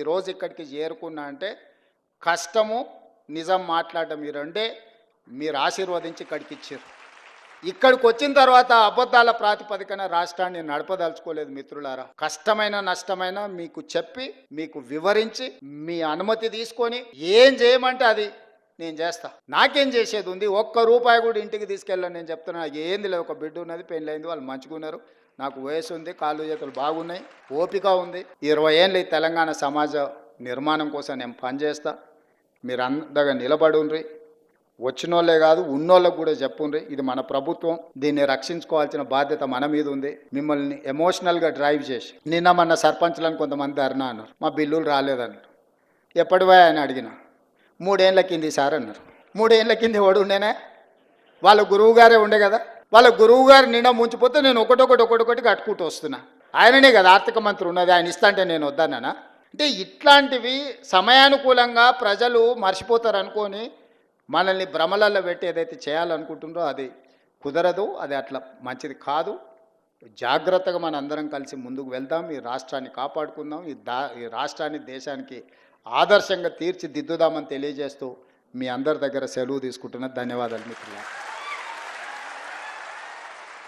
ఈరోజు ఇక్కడికి చేరుకున్నా అంటే కష్టము నిజం మాట్లాడడం ఈ రెండే మీరు ఆశీర్వదించి ఇక్కడికి ఇచ్చారు. ఇక్కడికి వచ్చిన తర్వాత అబద్ధాల ప్రాతిపదికన రాష్ట్రాన్ని నడపదలుచుకోలేదు మిత్రులారా. కష్టమైన నష్టమైన మీకు చెప్పి మీకు వివరించి మీ అనుమతి తీసుకొని ఏం చేయమంటే అది నేను చేస్తా. నాకేం చేసేది ఉంది? ఒక్క రూపాయి కూడా ఇంటికి తీసుకెళ్ళాను. నేను చెప్తున్నా ఏంది లేదు ఒక బిడ్డ ఉన్నది పెళ్ళైంది వాళ్ళు మంచుకున్నారు. నాకు వయసు ఉంది కాళ్ళు చేతులు బాగున్నాయి ఓపిక ఉంది. ఇరవై ఏళ్ళు ఈ తెలంగాణ సమాజ నిర్మాణం కోసం నేను పనిచేస్తా మీరు అందగా నిలబడుండ్రి వచ్చినోళ్ళే కాదు ఉన్నోళ్ళకు కూడా చెప్పుండ్రి. ఇది మన ప్రభుత్వం. దీన్ని రక్షించుకోవాల్సిన బాధ్యత మన మీద ఉంది. మిమ్మల్ని ఎమోషనల్గా డ్రైవ్ చేసి నిన్న మన సర్పంచ్లను కొంతమంది ధర్నా అన్నారు. మా బిల్లులు రాలేదన్నారు. ఎప్పటివా అని అడిగిన. మూడేళ్ళ కింది సార్ అన్నారు. మూడేళ్ళ కింది వాడు ఉండేనా? వాళ్ళ గురువు గారే ఉండే కదా? వాళ్ళ గురువు గారు నిండా ముంచిపోతే నేను ఒకటొకటి ఒకటొకటి కట్టుకుంటూ వస్తున్నా. ఆయననే కదా ఆర్థిక మంత్రి ఉన్నది ఆయన ఇస్తా నేను వద్దానా అంటే ఇట్లాంటివి సమయానుకూలంగా ప్రజలు మర్చిపోతారు అనుకొని మనల్ని భ్రమలలో పెట్టి ఏదైతే చేయాలనుకుంటుందో అది కుదరదు అది అట్లా మంచిది కాదు. జాగ్రత్తగా మన అందరం కలిసి ముందుకు వెళ్దాం. ఈ రాష్ట్రాన్ని కాపాడుకుందాం. ఈ దా ఈ రాష్ట్రాన్ని దేశానికి ఆదర్శంగా తీర్చిదిద్దుదామని తెలియజేస్తూ మీ అందరి దగ్గర సెలవు తీసుకుంటున్న ధన్యవాదాలు మిత్రులారా.